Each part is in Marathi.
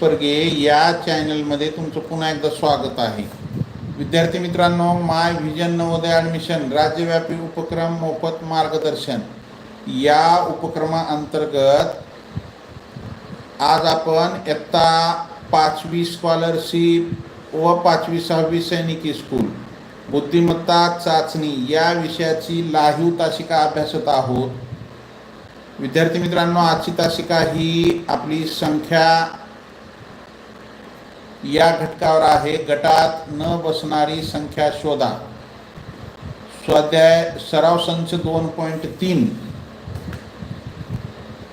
परगे या चॅनलमध्ये तुमचं पुन्हा एकदा स्वागत आहे. विद्यार्थी मित्रांनो माय व्हिजन नवोदय ॲडमिशन राज्यव्यापी उपक्रम मोफत मार्गदर्शन. या उपक्रमाअंतर्गत आज आपण इयत्ता पाचवी स्कॉलरशिप व पाचवी सहावी सैनिकी स्कूल बुद्धिमत्ता चाचणी या विषयाची लाहीव तासिका अभ्यासत आहोत. विद्यार्थी मित्रांनो आजची तासिका ही आपली संख्या या घटकावर आहे. गटात न बसणारी संख्या शोधा. स्वाध्याय सराव संच दोन पॉईंट तीन.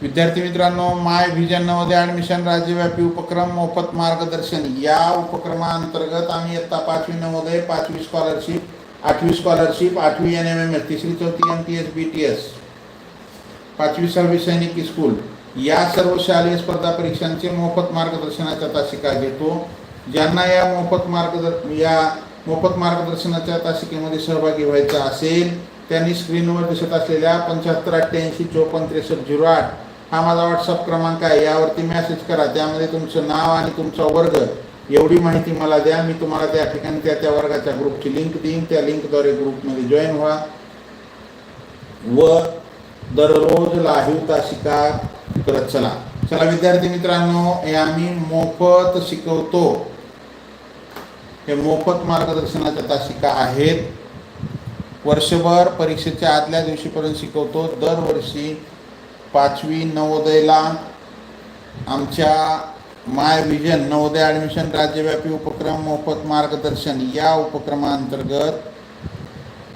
विद्यार्थी मित्रांनो माय व्हिजन नवोदय ॲडमिशन राज्यव्यापी उपक्रम मोफत मार्गदर्शन. या उपक्रमाअंतर्गत आम्ही इयत्ता पाचवी नवोदय पाचवी स्कॉलरशिप आठवी स्कॉलरशिप आठवी एन एम एम एस तिसरी चौथी M T S B T S पाचवी सहावी सैनिकी स्कूल या सर्व शालेय स्पर्धा परीक्षांचे मोफत मार्गदर्शनाच्या तासिका घेतो. ज्यांना या मोफत मार्गदर् या मोफत मार्गदर्शनाच्या तासिकेमध्ये सहभागी व्हायचा असेल त्यांनी स्क्रीनवर दिसत असलेल्या पंच्याहत्तर अठ्ठ्याऐंशी चोपन्न त्रेसष्ट झिरो आठ हा माझा व्हॉट्सअप क्रमांक आहे. यावरती मेसेज करा. त्यामध्ये तुमचं नाव आणि तुमचा वर्ग एवढी माहिती मला द्या. मी तुम्हाला त्या ठिकाणी त्या त्या वर्गाच्या ग्रुपची लिंक देईन. त्या लिंकद्वारे ग्रुपमध्ये जॉईन व्हा. व दररोज लाहीव तासिका करत चला. चला विद्यार्थी मित्रांनो हे आम्ही मोफत शिकवतो. हे मोफत मार्गदर्शनाच्या तासिका आहेत. वर्षभर परीक्षेच्या आदल्या दिवशीपर्यंत शिकवतो. दरवर्षी पाचवी नवोदयला आमच्या माय विजन नवोदय ॲडमिशन राज्यव्यापी उपक्रम मोफत मार्गदर्शन या उपक्रमाअंतर्गत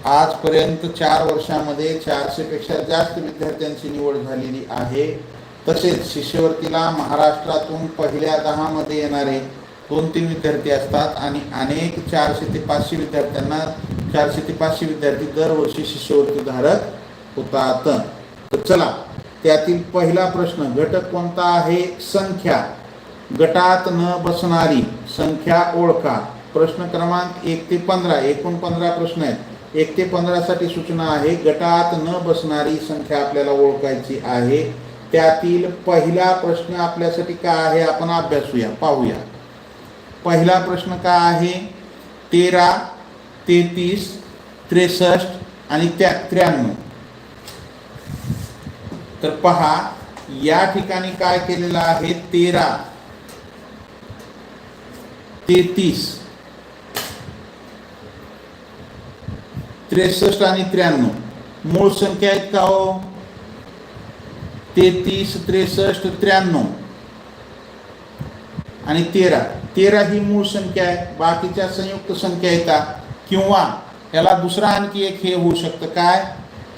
आजपर्यंत चार वर्षामध्ये चारशेपेक्षा जास्त विद्यार्थ्यांची निवड झालेली आहे. तसेच शिष्यवृत्तीला महाराष्ट्रातून पहिल्या दहामध्ये येणारे दोन तीन विद्यार्थी असतात आणि अनेक चारशे ते पाचशे विद्यार्थ्यांना चारशे ते पाचशे विद्यार्थी दरवर्षी शिष्यवृत्ती धारक होतात. तर चला त्यातील पहिला प्रश्न घटक कोणता आहे? संख्या. गटात न बसणारी संख्या ओळखा. प्रश्न क्रमांक एक ते पंधरा एकूण पंधरा प्रश्न आहेत. एक ते पंधरासाठी सूचना आहे गटात न बसणारी संख्या आपल्याला ओळखायची आहे. त्यातील पहिला प्रश्न आपल्यासाठी काय आहे आपण अभ्यासूया पाहूया. पहिला प्रश्न काय आहे? तेरा तेहतीस त्रेसष्ट आणि त्या त्र्याण्णव. तर पहा या ठिकाणी काय केलेलं आहे? तेरा तेहतीस त्रेसष्ट आणि त्र्याण्णव. मूळ संख्या आहेत का हो? तेहतीस त्रेसष्ट त्र्याण्णव. आणि तेरा. तेरा ही मूळ संख्या आहे. बाकीच्या संयुक्त संख्या येतात किंवा याला दुसरा आणखी एक हे होऊ शकतं. काय?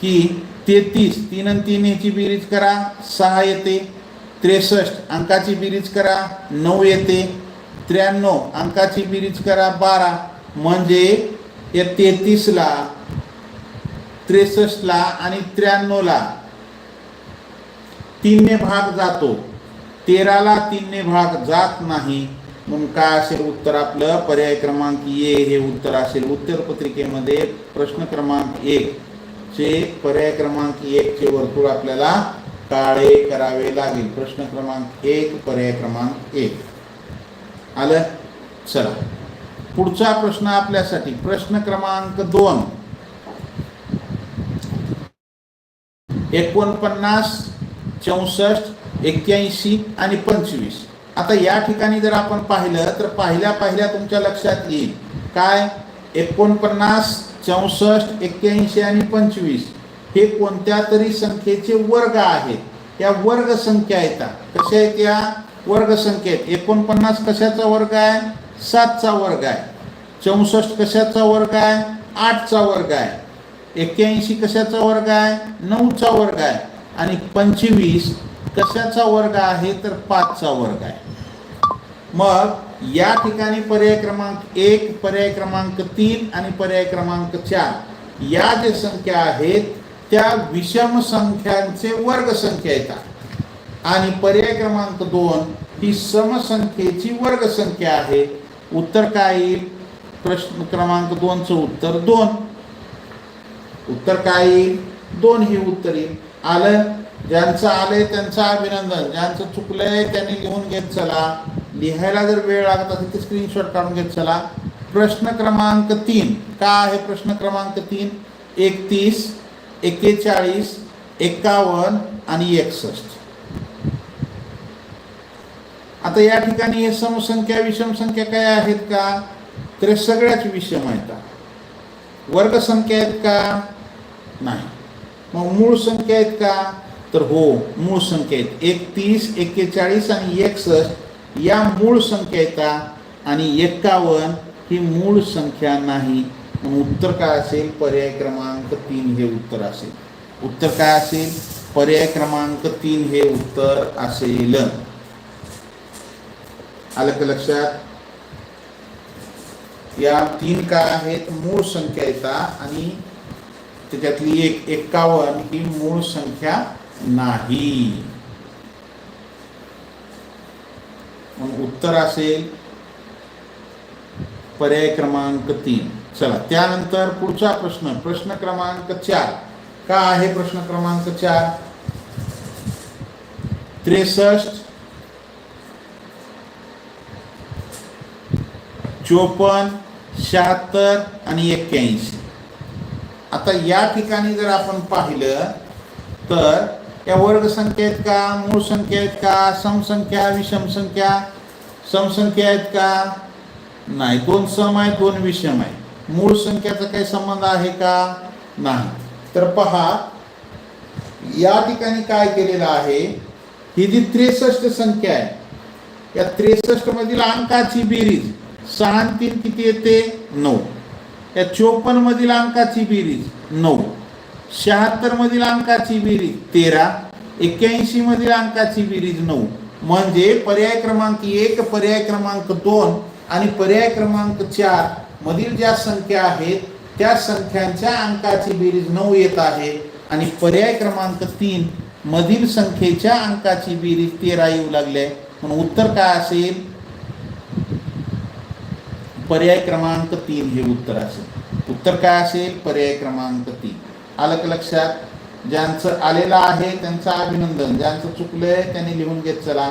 की तेहतीस. तीन आणि तीन ह्याची बेरीज करा. सहा येते. त्रेसष्ट. अंकाची बेरीज करा. नऊ येते. त्र्याण्णव. अंकाची बेरीज करा. बारा. म्हणजे या तेहतीसला त्रेसष्टला आणि त्र्याण्णवला तीनने भाग जातो. तेराला तीनने भाग जात नाही. म्हणून काय असेल उत्तर आपलं? पर्याय क्रमांक ए हे उत्तर असेल. उत्तर पत्रिकेमध्ये प्रश्न क्रमांक एक चे पर्याय क्रमांक एक चे वर्तुळ आपल्याला काळे करावे लागेल. प्रश्न क्रमांक एक पर्याय क्रमांक एक. आलं? चला. पुढचा प्रश्न आपल्यासाठी. प्रश्न क्रमांक दोन. एकोणपन्नास चौसष्ट एक्क्याऐंशी आणि पंचवीस. आता या ठिकाणी जर आपण पाहिलं तर पहिल्या पहिल्या तुमच्या लक्षात येईल. काय? एकोणपन्नास चौसष्ट एक्क्याऐंशी आणि पंचवीस हे कोणत्या तरी संख्येचे वर्ग आहेत? या वर्ग संख्या येतात कशा आहेत या वर्ग संख्या आहेत एकोणपन्नास कशाचा वर्ग आहे? सातचा वर्ग आहे. चौसष्ट कशाचा वर्ग आहे? आठचा वर्ग आहे. एक्क्याऐंशी कशाचा वर्ग आहे? नऊचा वर्ग आहे. आणि पंचवीस कशाचा वर्ग आहे? तर पाचचा वर्ग आहे. मग या ठिकाणी पर्याय क्रमांक एक पर्याय क्रमांक तीन आणि पर्याय क्रमांक चार या जे संख्या आहेत त्या विषम संख्यांचे वर्ग संख्या येतात. आणि पर्याय क्रमांक दोन ही समसंख्येची वर्ग संख्या आहे. उत्तर काय येईल? प्रश्न क्रमांक दोनचं उत्तर दोन. उत्तर काय येईल? दोन ही उत्तर येईल. आलं ज्यांचं आलंय त्यांचं अभिनंदन ज्यांचं चुकलंय त्यांनी लिहून घेत चला. लिहायला जर वेळ लागत असेल तर स्क्रीनशॉट काढून घेत चला. प्रश्न क्रमांक तीन. का आहे प्रश्न क्रमांक तीन? एकतीस एक्केचाळीस एकावन्न आणि एकसष्ट. आता या ठिकाणी हे समसंख्या विषमसंख्या काय आहेत का? तर सगळ्याच विषम आहेत. वर्गसंख्या आहेत का? नाही. मग मूळ संख्या आहेत का? तर हो मूळ संख्या आहेत. एकतीस एक्केचाळीस आणि एकसष्ट या मूळ संख्या येतात आणि एक्कावन्न ही मूळ संख्या नाही. मग उत्तर काय असेल? पर्याय क्रमांक तीन हे उत्तर असेल. उत्तर काय असेल? पर्याय क्रमांक तीन हे उत्तर असेल. आलं का लक्षात? या तीन काय आहेत? मूळ संख्या येतात आणि त्याच्यातली एक एक्कावन्न ही मूळ संख्या नाही. मग उत्तर असेल पर्याय क्रमांक तीन. चला त्यानंतर पुढचा प्रश्न प्रश्न क्रमांक चार. का आहे प्रश्न क्रमांक चार? त्रेसष्ट चोपन्न शहात्तर आणि एक्क्याऐंशी. आता या ठिकाणी जर आपण पाहिलं तर या वर्ग संख्या आहेत का मूळ संख्या आहेत का समसंख्या विषम संख्या? समसंख्या आहेत का? नाही दोन सम आहे दोन विषम आहे. मूळ संख्याचा काही संबंध आहे का? नाही. तर पहा या ठिकाणी काय केलेलं आहे ही जी त्रेसष्ट संख्या आहे या त्रेसष्ट मधील अंकाची बेरीज सहा तीन किती येते? नऊ. या चोपन्न मधील अंकाची बेरीज नऊ. शहात्तर मधील अंकाची बेरीज तेरा. एक्क्याऐंशी मधील अंकाची बेरीज नऊ. म्हणजे पर्याय क्रमांक एक पर्याय क्रमांक दोन आणि पर्याय क्रमांक चार मधील ज्या संख्या आहेत त्या संख्यांच्या अंकाची बेरीज नऊ येत आहे. आणि पर्याय क्रमांक तीन मधील संख्येच्या अंकाची बेरीज तेरा येऊ लागले. म्हणून उत्तर काय असेल? पर्याय क्रमांक तीन हे उत्तर असेल. उत्तर काय असेल? पर्याय क्रमांक तीन. आलं लक्षात? ज्यांचं आलेलं आहे त्यांचं अभिनंदन. ज्यांचं चुकलंय त्यांनी लिहून घेत चला.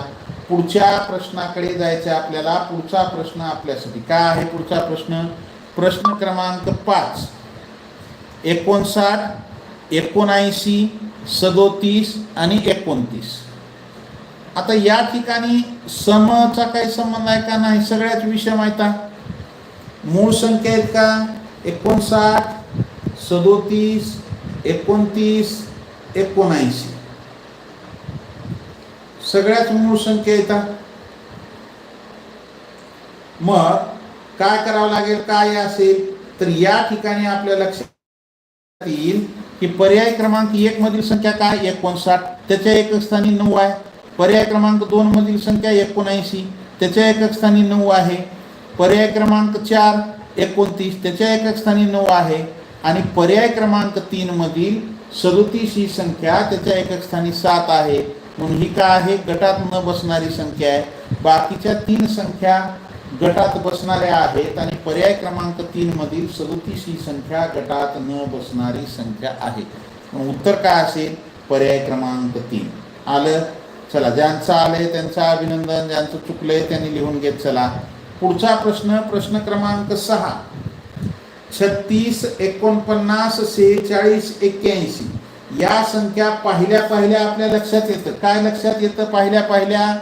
पुढच्या प्रश्नाकडे जायचं आपल्याला. पुढचा प्रश्न आपल्यासाठी काय आहे पुढचा प्रश्न? प्रश्न क्रमांक पाच. एकोणसाठ एकोणऐंशी सदोतीस आणि एकोणतीस. आता या ठिकाणी समचा काही संबंध आहे का नाही? सगळ्याच विषय माहिती आहे. मूळ संख्या आहेत का? एकोणसाठ सदोतीस एकोणतीस एकोणऐंशी. सगळ्याच मूळ संख्या येतात मग काय करावं लागेल? काय असेल? तर या ठिकाणी आपल्या लक्षात येईल की पर्याय क्रमांक एक मधील संख्या काय? एकोणसाठ. त्याच्या एकक स्थानी नऊ आहे. पर्याय क्रमांक दोन मधील संख्या एकोणऐंशी. त्याच्या एकक स्थानी नऊ आहे. पर्याय क्रमांक चार एकोणतीस त्याच्या एका स्थानी नऊ आहे. आणि पर्याय क्रमांक तीन मधील सदोतीस ही संख्या त्याच्या एका स्थानी सात आहे. म्हणून ही काय आहे? गटात न बसणारी संख्या आहे. बाकीच्या तीन संख्या गटात बसणाऱ्या आहेत आणि पर्याय क्रमांक तीन मधील सदोतीस ही संख्या गटात न बसणारी संख्या आहे. उत्तर काय असेल? पर्याय क्रमांक तीन. आलं? चला ज्यांचं आलंय त्यांचं अभिनंदन ज्यांचं चुकलंय त्यांनी लिहून घेत चला. पुढचा प्रश्न प्रश्न क्रमांक सहा. छत्तीस एकोणपन्नास सेहेचाळीस एक्क्याऐंशी. या संख्या पाहिल्या पाहिल्या आपल्या लक्षात येतं. काय लक्षात येतं? पाहिल्या पाहिल्या.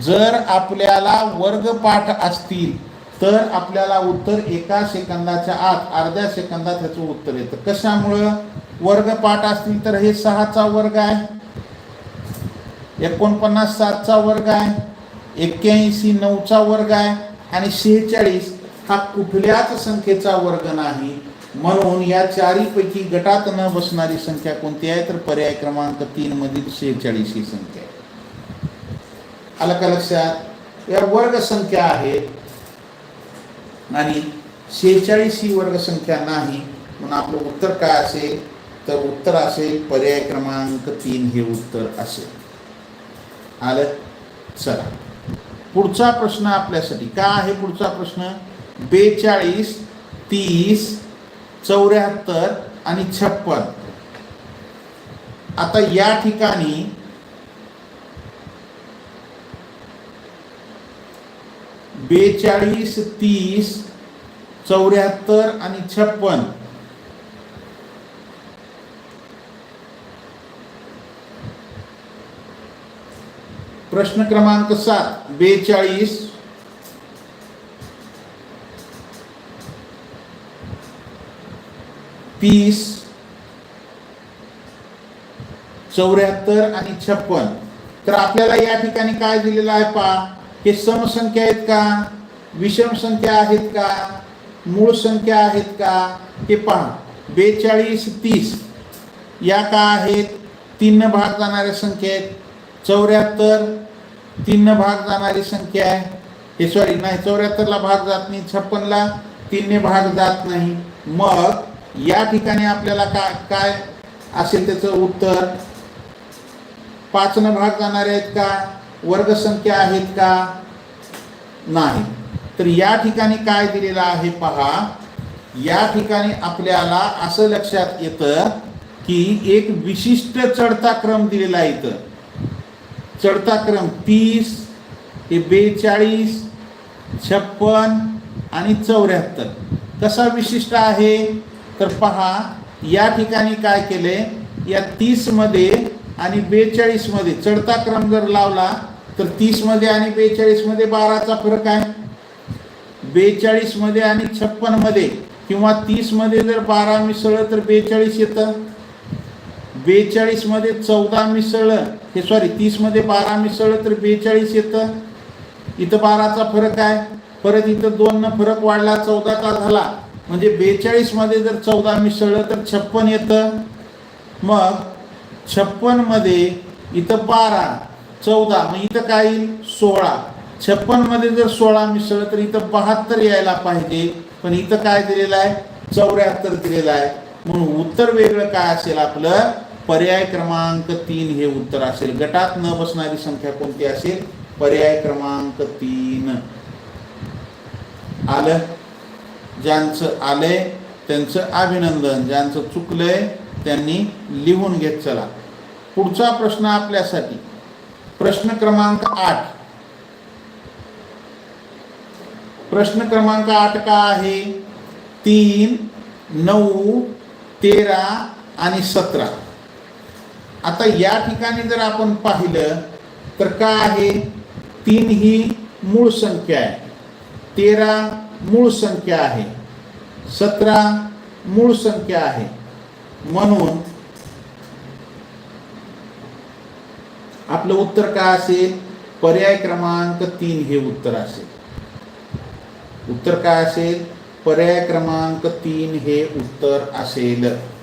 जर आपल्याला वर्गपाठ असतील तर आपल्याला उत्तर एका सेकंदाच्या आत अर्ध्या सेकंदात ह्याचं उत्तर येतं. कशामुळं? वर्गपाठ असतील तर हे सहाचा वर्ग आहे. एकोणपन्नास सातचा वर्ग आहे. एक्क्याऐंशी नऊचा वर्ग आहे. आणि शेहेचाळीस हा कुठल्याच संख्येचा वर्ग नाही. म्हणून या चारीपैकी गटात न बसणारी संख्या कोणती आहे? तर पर्याय क्रमांक तीन मधील शेहेचाळीस ही संख्या आहे. आलं का लक्षात? या वर्ग संख्या आहेत. आणि शेहेचाळीस ही वर्ग संख्या नाही. म्हणून आपलं उत्तर काय असेल? तर उत्तर असेल पर्याय क्रमांक तीन हे उत्तर असेल. आलं? चला. पुढचा प्रश्न आपल्यासाठी. काय आहे पुढचा प्रश्न? बेचाळीस तीस चौऱ्याहत्तर आणि छप्पन. आता या ठिकाणी बेचाळीस तीस चौऱ्याहत्तर आणि छप्पन. प्रश्न क्रमांक सात बेचाळीस. तीस. चौऱ्याहत्तर आणि छप्पन. तर आपल्याला या ठिकाणी काय दिलेलं आहे पहा? हे समसंख्या आहेत का? विषम संख्या आहेत का? मूळ संख्या आहेत का? हे पहा. बेचाळीस तीस. या का आहेत? तीन भाग जाणाऱ्या संख्या आहेत. चौऱ्याहत्तर तीन भाग जाणारी संख्या आहे. हे सॉरी नाही चौऱ्याहत्तरला भाग जात नाही छप्पनला तीनने भाग जात नाही. मग या ठिकाणी आपल्याला काय काय असेल त्याचं उत्तर? पाचनं भाग जाणारे आहेत का? वर्गसंख्या आहेत का? नाही. तर या ठिकाणी काय दिलेलं आहे पहा. या ठिकाणी आपल्याला असं लक्षात येतं की एक विशिष्ट चढता क्रम दिलेला आहे इथं. चढता क्रम तीस हे बेचाळीस छप्पन आणि चौऱ्याहत्तर. कसा विशिष्ट आहे? तर पहा या ठिकाणी काय केले? या तीसमध्ये आणि बेचाळीसमध्ये चढता क्रम जर लावला तर तीसमध्ये आणि बेचाळीसमध्ये बाराचा फरक आहे. बेचाळीसमध्ये आणि छप्पनमध्ये किंवा तीसमध्ये जर बारा मिसळलं तर बेचाळीस येतं. बेचाळीसमध्ये चौदा मिसळलं हे सॉरी तीसमध्ये बारा मिसळलं तर बेचाळीस येतं. इथं बाराचा फरक आहे परत इथं दोननं फरक वाढला चौदाचा झाला. म्हणजे बेचाळीसमध्ये जर चौदा मिसळलं तर छप्पन येतं. मग छप्पनमध्ये इथं बारा चौदा मग इथं काय येईल? सोळा. छप्पनमध्ये जर सोळा मिसळलं तर इथं बहात्तर यायला पाहिजे. पण इथं काय दिलेलं आहे? चौऱ्याहत्तर दिलेलं आहे. म्हणून उत्तर वेगळं काय असेल आपलं? पर्याय क्रमांक तीन हे उत्तर असेल. गटात न बसणारी संख्या कोणती असेल? पर्याय क्रमांक तीन. आलं? ज्यांचं आलंय त्यांचं अभिनंदन. ज्यांचं चुकलंय त्यांनी लिहून घेत चला. पुढचा प्रश्न आपल्यासाठी. प्रश्न क्रमांक आठ. प्रश्न क्रमांक आठ का आहे? तीन नऊ तेरा आणि सतरा. आता या ठिकाणी जर आपण पाहिलं तर काय आहे? तीन ही मूळ संख्या आहे. तेरा मूळ संख्या आहे. सतरा मूळ संख्या आहे. म्हणून आपलं उत्तर काय असेल? पर्याय क्रमांक तीन हे उत्तर असेल. उत्तर काय असेल? पर्याय क्रमांक तीन हे उत्तर असेल.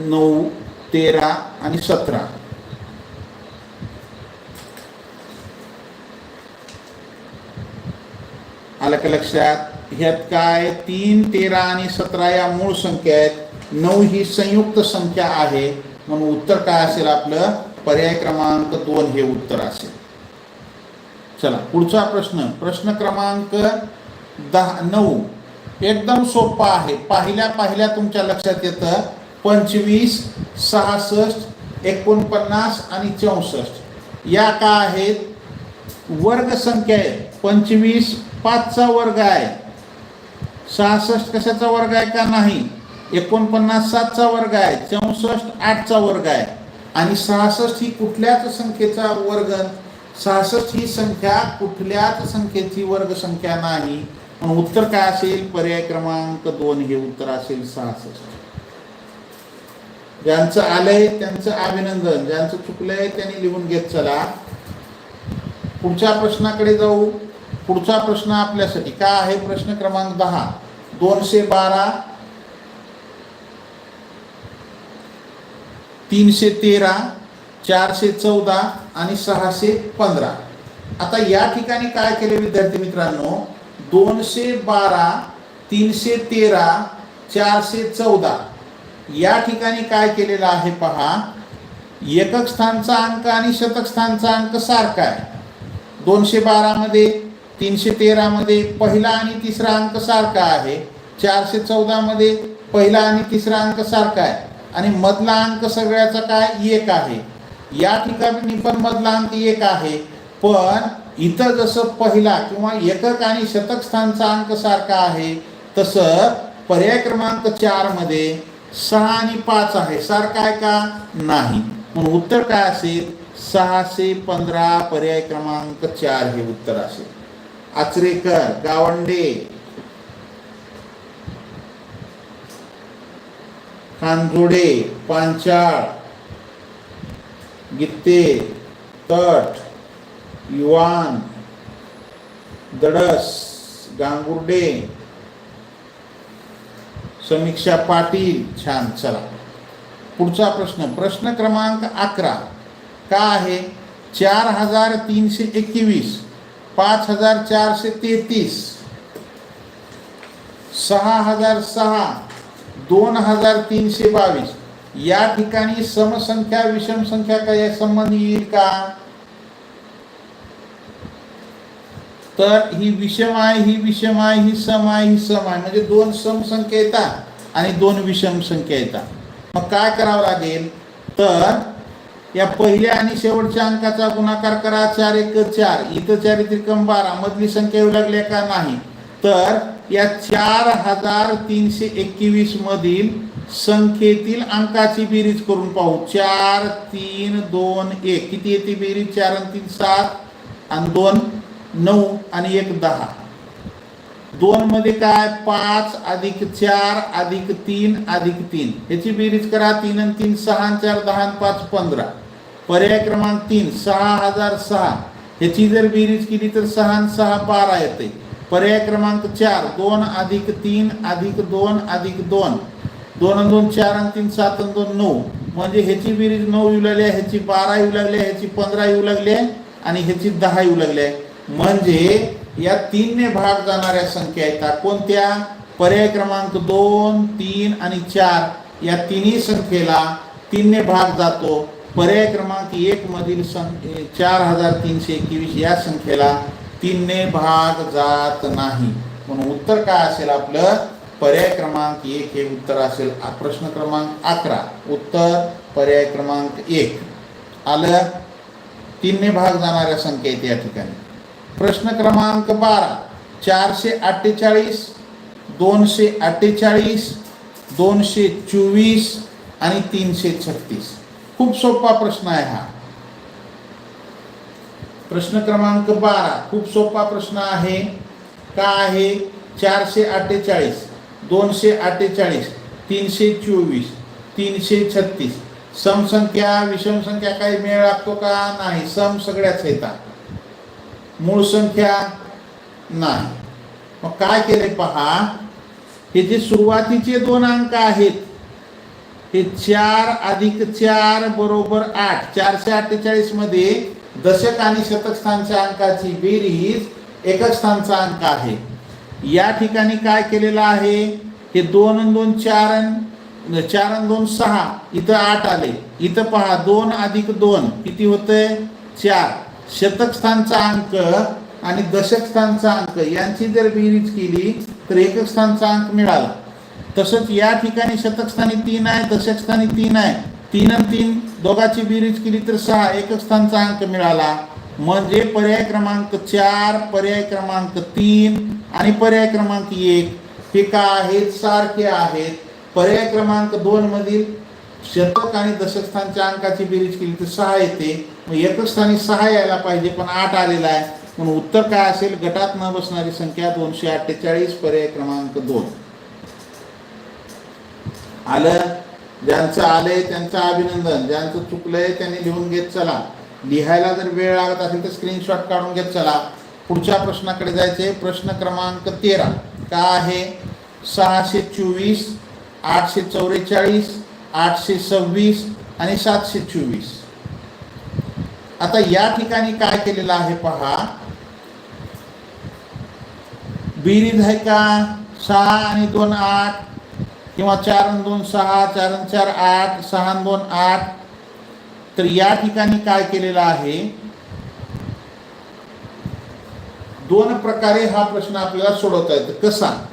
नऊ तेरा आणि सतरा. आलं का लक्षात? ह्यात काय? तीन तेरा आणि सतरा या मूळ संख्या आहेत. नऊ ही संयुक्त संख्या आहे. म्हणून उत्तर काय असेल आपलं? पर्याय क्रमांक दोन हे उत्तर असेल. चला पुढचा प्रश्न. प्रश्न क्रमांक दहा नऊ. एकदम सोपा आहे. पाहिल्या पाहिल्या तुमच्या लक्षात येतं. पंचवीस सहासष्ट एकोणपन्नास आणि चौसष्ट. या का आहेत? वर्ग संख्या आहे. पंचवीस पाचचा वर्ग आहे. सहासष्ट कशाचा वर्ग आहे का नाही? एकोणपन्नास सातचा वर्ग आहे. चौसष्ट आठचा वर्ग आहे. आणि सहासष्ट ही कुठल्याच संख्येचा वर्ग? सहासष्ट ही संख्या कुठल्याच संख्येची वर्ग संख्या नाही. उत्तर काय असेल? पर्याय क्रमांक दोन हे उत्तर असेल सहासष्ट. ज्यांचं आलंय त्यांचं अभिनंदन ज्यांचं चुकलंय त्यांनी लिहून घेत चला. पुढच्या प्रश्नाकडे जाऊ. पुढचा प्रश्न आपल्यासाठी. काय आहे प्रश्न क्रमांक दहा? दोनशे बारा तीनशे तेरा चारशे चौदा आणि सहाशे पंधरा. आता या ठिकाणी काय केले विद्यार्थी मित्रांनो? दोनशे बारा तीनशे तेरा चारशे चौदा. या ठिकाणी काय केलेलं आहे पहा. एकक स्थानचा अंक आणि शतक स्थानचा अंक सारखा आहे. दोनशे बारामध्ये तीनशे तेरामध्ये पहिला आणि तिसरा अंक सारखा आहे. चारशे चौदामध्ये पहिला आणि तिसरा अंक सारखा आहे. आणि मधला अंक सगळ्याचा काय? एक आहे. या ठिकाणी पण मधला अंक एक आहे. पण इथं जसं पहिला किंवा एकक आणि शतक स्थानचा अंक सारखा आहे तसं पर्याय क्रमांक चारमध्ये सहा आणि पाच आहे. सारखा आहे का? नाही. म्हणून उत्तर काय असेल? सहाशे पंधरा पर्याय क्रमांक चार हे उत्तर असेल. आचरेकर गावंडे. खानजोडे पांचाळ. गित्ते तट. युवान. दडस गांगुर्डे. समीक्षा पाटील. छान चला. पुढचा प्रश्न. प्रश्न क्रमांक अकरा. का आहे? चार हजार तीनशे एकवीस. पाच हजार चारशे तेहतीस. सहा हजार सहा. दोन हजार तीनशे बावीस. या ठिकाणी समसंख्या विषम संख्या काय संबंध येईल का? तर ही विषम आहे ही विषम आहे ही सम आहे ही सम आहे म्हणजे दोन सम संख्या येतात आणि दोन विषम संख्या येतात. मग काय करावं लागेल? तर या पहिल्या आणि शेवटच्या अंकाचा गुणाकार करा. चार एक चार. इथं चार त्रिकम बारा. मधली संख्या येऊ लागली का नाही? तर या चार हजार तीनशे एकवीस मधील संख्येतील अंकाची बेरीज करून पाहू. चार तीन दोन एक. किती येते बेरीज? चार आणि तीन सात. आणि दोन नऊ आणि एक दहा. दोन मध्ये काय? पाच अधिक चार अधिक तीन अधिक तीन. ह्याची बेरीज करा. तीन आणि तीन सहा आणि चार दहा आणि पाच पंधरा. पर्याय क्रमांक तीन सहा हजार सहा. ह्याची जर बेरीज केली तर सहा आणि सहा बारा येते. पर्याय क्रमांक चार दोन अधिक तीन अधिक दोन अधिक दोन. दोन आणि दोन चार आणि तीन सात आणि दोन नऊ. म्हणजे ह्याची बेरीज नऊ येऊ लागली आहे, ह्याची बारा येऊ लागली आहे, ह्याची पंधरा येऊ लागली आहे आणि ह्याची दहा येऊ लागली आहे. म्हणजे या तीनने भाग जाणाऱ्या संख्या येतात कोणत्या? पर्याय क्रमांक दोन तीन आणि चार या तिन्ही संख्येला तीनने भाग जातो. पर्याय क्रमांक एक मधील संख्ये चार हजार तीनशे एकवीस या संख्येला तीनने भाग जात नाही. म्हणून उत्तर काय असेल आपलं? पर्याय क्रमांक एक हे उत्तर असेल. आ- प्रश्न क्रमांक अकरा. उत्तर पर्याय क्रमांक एक. आलं? तीनने भाग जाणाऱ्या संख्या आहेत या ठिकाणी. प्रश्न क्रमांक बारा. चारशे अठ्ठेचाळीस दोनशे अठ्ठेचाळीस दोनशे चोवीस आणि तीनशे छत्तीस. खूप सोपा प्रश्न आहे हा. प्रश्न क्रमांक बारा. खूप सोपा प्रश्न आहे. का आहे? चारशे अठ्ठेचाळीस दोनशे अठ्ठेचाळीस तीनशे चोवीस तीनशे छत्तीस. समसंख्या विषम संख्या काही मेळ लागतो का? नाही. सम सगळ्याच येतात. मूळ संख्या नाही. मग काय केले पहा हे जे सुरुवातीचे दोन अंक आहेत हे चार अधिक चार बरोबर आठ चारशे अठ्ठेचाळीसमध्ये दशक आणि शतक स्थानच्या अंकाची बेरीज एकक स्थानचा अंक आहे. या ठिकाणी काय केलेलं आहे हे दोन दोन चार चार दोन सहा इथं आठ आले. इथं पहा दोन अधिक दोन किती होतंय? चार. शतकस्थानचा अंक आणि दशकस्थानचा अंक यांची जर बेरीज केली तर एकक स्थानचा अंक मिळाला. तसंच या ठिकाणी शतकस्थानी तीन आहे दशकस्थानी तीन आहे. तीन आणि तीन दोघाची बेरीज केली तर सहा एकक स्थानचा अंक मिळाला. म्हणजे पर्याय क्रमांक चार पर्याय क्रमांक तीन आणि पर्याय क्रमांक एक. हे का आहेत? सारखे आहेत. पर्याय क्रमांक दोन मधील शतक आणि दशकस्थानच्या अंकाची बेरीज केली तर सहा येते. मग एकस्थानी सहा यायला पाहिजे पण आठ आलेला आहे. म्हणून उत्तर काय असेल? गटात न बसणारी संख्या दोनशे अठ्ठेचाळीस पर्याय क्रमांक दोन. आलं? ज्यांचं आलंय त्यांचं अभिनंदन. ज्यांचं चुकलंय त्यांनी लिहून घेत चला. लिहायला जर वेळ लागत असेल तर स्क्रीनशॉट काढून घेत चला. पुढच्या प्रश्नाकडे जायचे. प्रश्न क्रमांक तेरा. का आहे? सहाशे चोवीस आठशे चौवेचाळीस आठशे सव्वीस आणि सातशे चोवीस. आता या ठिकाणी काय केलेलं आहे पहा. बेरीज आहे का? सहा आणि दोन आठ. किंवा चार आणि दोन सहा चार आणि चार आठ सहा आणि दोन आठ. तर या ठिकाणी काय केलेलं आहे? दोन प्रकारे हा प्रश्न आपल्याला सोडवता येतो. कसा?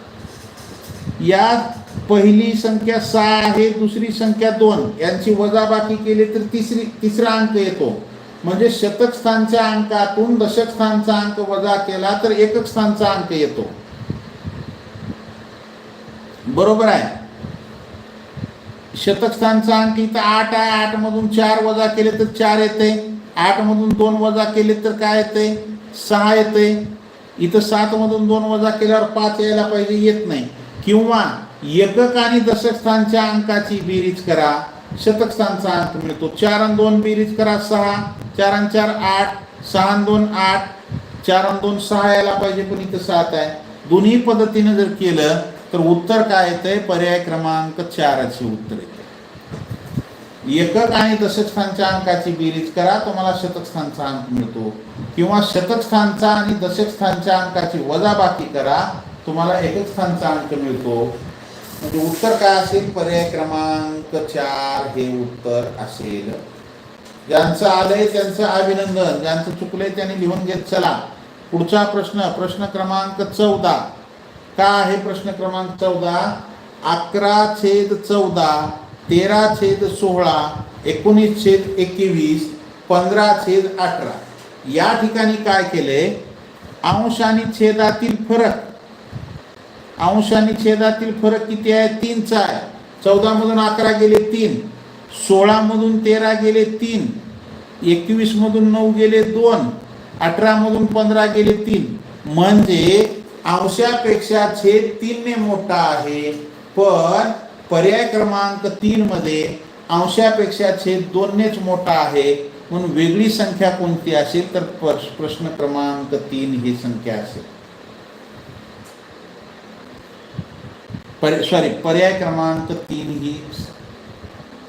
या पहिली संख्या सहा आहे दुसरी संख्या दोन. यांची वजाबाकी केली तर तिसरी तिसरा अंक येतो. म्हणजे शतक स्थानच्या अंकातून दशक स्थानचा अंक वजा केला तर एकक स्थानचा अंक येतो. बरोबर आहे? शतकस्थानचा अंक इथं आठ आहे आठ मधून चार वजा केले तर चार येते. आठ मधून दोन वजा केले तर काय येते? सहा येते. इथं सात मधून दोन वजा केल्यावर पाच यायला पाहिजे येत नाही. किंवा एकक आणि दशकस्थानच्या अंकाची बेरीज करा. शतक स्थानचा अंक मिळतो. चार आणि दोन बेरीज करा सहा. चार आणि चार आठ. सहा दोन आठ. चार आणि दोन सहा यायला पाहिजे पण इथं सात आहे. दोन्ही पद्धतीने जर केलं तर उत्तर काय येतंय? पर्याय क्रमांक चाराचे उत्तर येते. एकक आणि दशकस्थानच्या अंकाची बेरीज करा. तुम्हाला शतकस्थानचा अंक मिळतो. किंवा शतक स्थानचा आणि दशकस्थानच्या अंकाची वजाबाकी करा. तुम्हाला एकक स्थानचा अंक मिळतो. म्हणजे उत्तर काय असेल? पर्याय क्रमांक चार हे उत्तर असेल. ज्यांचं आलंय त्यांचं अभिनंदन ज्यांचं चुकलंय त्यांनी लिहून घेत चला. पुढचा प्रश्न प्रश्न क्रमांक चौदा. का आहे प्रश्न क्रमांक चौदा? अकरा छेद चौदा तेरा छेद सोळा एकोणीस छेद एकवीस पंधरा छेद अठरा. या ठिकाणी काय केले अंश आणि छेदातील फरक अंश आणि छेदातील फरक किती आहे? तीनचा आहे. चौदामधून अकरा गेले तीन. सोळामधून तेरा गेले तीन. एकवीसमधून नऊ गेले दोन. अठरामधून पंधरा गेले तीन. म्हणजे अंशापेक्षा छेद तीनने मोठा आहे. पण पर्याय क्रमांक तीनमध्ये अंशापेक्षा छेद दोननेच मोठा आहे. म्हणून वेगळी संख्या कोणती असेल? तर प्रश- प्रश्न क्रमांक तीन ही संख्या असेल. पर सॉरी पर्याय क्रमांक तीन ही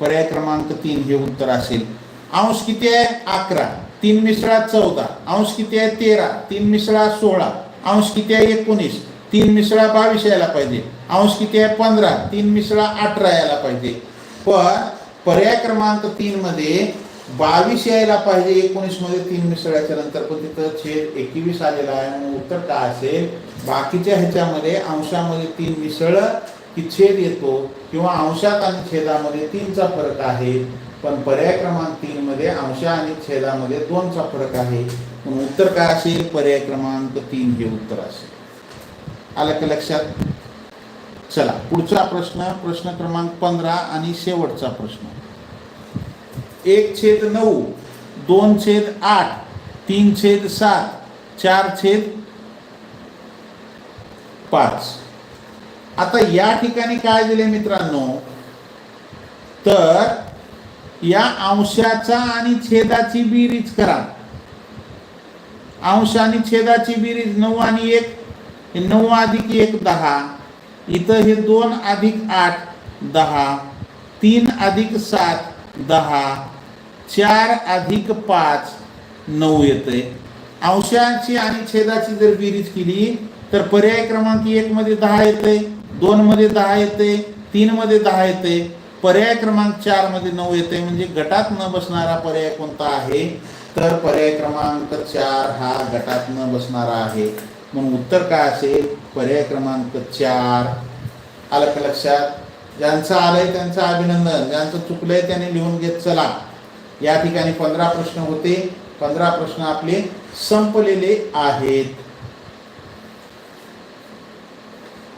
पर्याय क्रमांक तीन हे उत्तर असेल. अंश किती आहे? अकरा. तीन मिसळा चौदा. अंश किती आहे? तेरा. तीन मिसळा सोळा. अंश किती आहे? एकोणीस. तीन मिसळा बावीस यायला पाहिजे. अंश किती आहे? पंधरा. तीन मिसळा अठरा यायला पाहिजे. पण पर्याय क्रमांक तीन मध्ये बावीस यायला पाहिजे एकोणीसमध्ये तीन मिसळ्याच्या नंतर पण तिथं छेद एकवीस आलेला आहे. म्हणून उत्तर काय असेल? बाकीच्या ह्याच्यामध्ये अंशामध्ये तीन मिसळ की छेद येतो किंवा अंशात आणि छेदामध्ये तीनचा फरक आहे. पण पर्याय क्रमांक तीन मध्ये अंश आणि छेदामध्ये दोनचा फरक आहे. म्हणून उत्तर काय असेल? पर्याय क्रमांक तीन हे उत्तर असेल. आलं का लक्षात? चला पुढचा प्रश्न प्रश्न क्रमांक पंधरा आणि शेवटचा प्रश्न. एक छेद नऊ दोन छेद आठ तीन छेद सात चार छेद पाच. आता या ठिकाणी काय दिले मित्रांनो? तर या अंशाचा आणि छेदाची बेरीज करा. अंश आणि छेदाची बेरीज नऊ आणि एक नऊ अधिक एक दहा. इथं हे दोन अधिक आठ दहा. तीन अधिक सात दहा चार अधिक पाच नऊ येते अंशांची आणि छेदाची जर बेरीज केली तर पर्याय क्रमांक एक मध्ये दहा येते दोन मध्ये दहा येते तीन मध्ये दहा येते पर्याय क्रमांक चारमध्ये नऊ येते म्हणजे गटात न बसणारा पर्याय कोणता आहे? तर पर्याय क्रमांक चार हा गटात न बसणारा आहे. म्हणून उत्तर काय असेल? पर्याय क्रमांक चार. आलं का लक्षात? ज्यांचं आलंय त्यांचं अभिनंदन ज्यांचं चुकलंय त्यांनी लिहून घेत चला. या ठिकाणी पंधरा प्रश्न होते. पंधरा प्रश्न आपले संपलेले आहेत.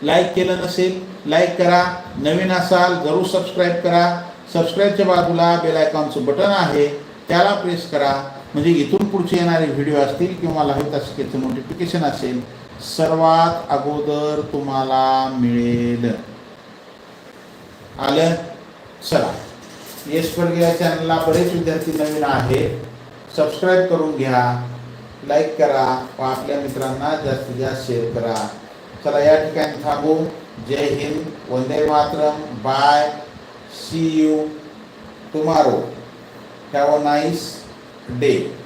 लाईक केलं नसेल लाईक करा. नवीन असाल जरूर सबस्क्राईब करा. सबस्क्राईबच्या बाजूला बेल आयकॉनचं बटन आहे. त्याला प्रेस करा. म्हणजे इथून पुढचे येणारे व्हिडिओ असतील किंवा लाईव्ह तासिकेचं नोटिफिकेशन असेल सर्वात अगोदर तुम्हाला मिळेल. आलं? चला. येस या चॅनलला बरेच विद्यार्थी नवीन आहेत. सबस्क्राईब करून घ्या. लाईक करा. व आपल्या मित्रांना जास्तीत जास्त शेअर करा. चला या ठिकाणी थांबू. जय हिंद. Vande Mataram. Bye see you tomorrow have a nice day